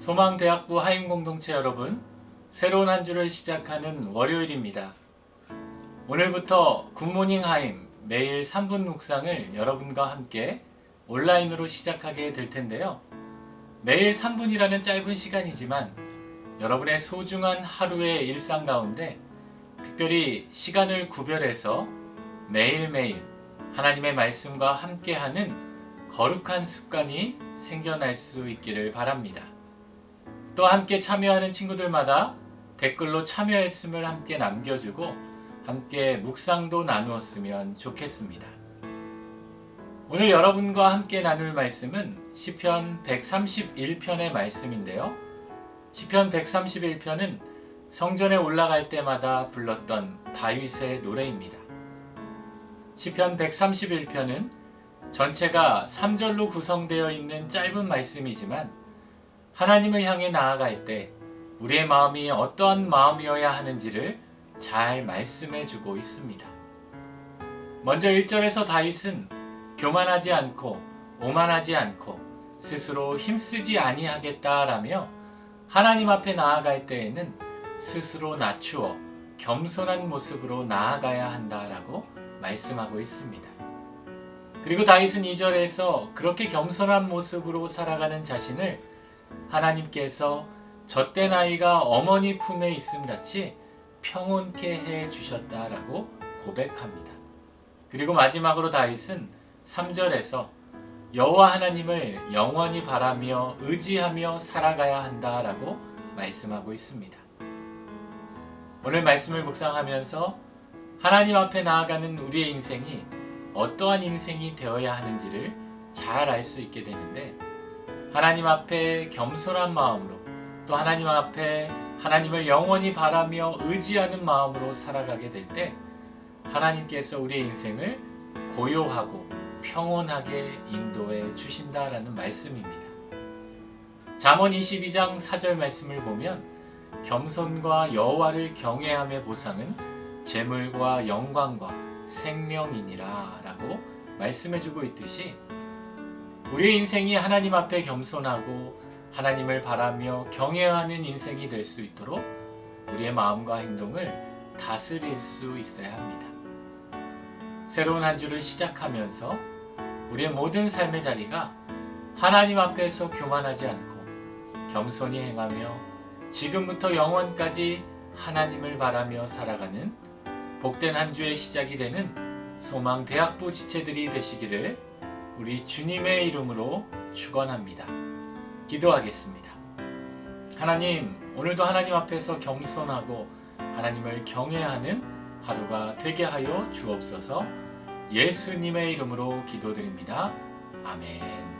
소망대학부 하임공동체 여러분, 새로운 한 주를 시작하는 월요일입니다. 오늘부터 굿모닝 하임 매일 3분 묵상을 여러분과 함께 온라인으로 시작하게 될 텐데요. 매일 3분이라는 짧은 시간이지만 여러분의 소중한 하루의 일상 가운데 특별히 시간을 구별해서 매일매일 하나님의 말씀과 함께하는 거룩한 습관이 생겨날 수 있기를 바랍니다. 또 함께 참여하는 친구들마다 댓글로 참여했음을 함께 남겨주고 함께 묵상도 나누었으면 좋겠습니다. 오늘 여러분과 함께 나눌 말씀은 시편 131편의 말씀인데요. 시편 131편은 성전에 올라갈 때마다 불렀던 다윗의 노래입니다. 시편 131편은 전체가 3절로 구성되어 있는 짧은 말씀이지만 하나님을 향해 나아갈 때 우리의 마음이 어떠한 마음이어야 하는지를 잘 말씀해 주고 있습니다. 먼저 1절에서 다윗은 교만하지 않고 오만하지 않고 스스로 힘쓰지 아니하겠다라며 하나님 앞에 나아갈 때에는 스스로 낮추어 겸손한 모습으로 나아가야 한다라고 말씀하고 있습니다. 그리고 다윗은 2절에서 그렇게 겸손한 모습으로 살아가는 자신을 하나님께서 젖된 아이가 어머니 품에 있음 같이 평온케 해 주셨다라고 고백합니다. 그리고 마지막으로 다윗은 3절에서 여호와 하나님을 영원히 바라며 의지하며 살아가야 한다라고 말씀하고 있습니다. 오늘 말씀을 묵상하면서 하나님 앞에 나아가는 우리의 인생이 어떠한 인생이 되어야 하는지를 잘 알 수 있게 되는데 하나님 앞에 겸손한 마음으로 또 하나님 앞에 하나님을 영원히 바라며 의지하는 마음으로 살아가게 될 때 하나님께서 우리의 인생을 고요하고 평온하게 인도해 주신다라는 말씀입니다. 잠언 22장 4절 말씀을 보면 겸손과 여호와를 경외함의 보상은 재물과 영광과 생명이니라라고 말씀해 주고 있듯이 우리의 인생이 하나님 앞에 겸손하고 하나님을 바라며 경외하는 인생이 될 수 있도록 우리의 마음과 행동을 다스릴 수 있어야 합니다. 새로운 한 주를 시작하면서 우리의 모든 삶의 자리가 하나님 앞에서 교만하지 않고 겸손히 행하며 지금부터 영원까지 하나님을 바라며 살아가는 복된 한 주의 시작이 되는 소망 대학부 지체들이 되시기를 우리 주님의 이름으로 축원합니다. 기도하겠습니다. 하나님, 오늘도 하나님 앞에서 겸손하고 하나님을 경외하는 하루가 되게 하여 주옵소서. 예수님의 이름으로 기도드립니다. 아멘.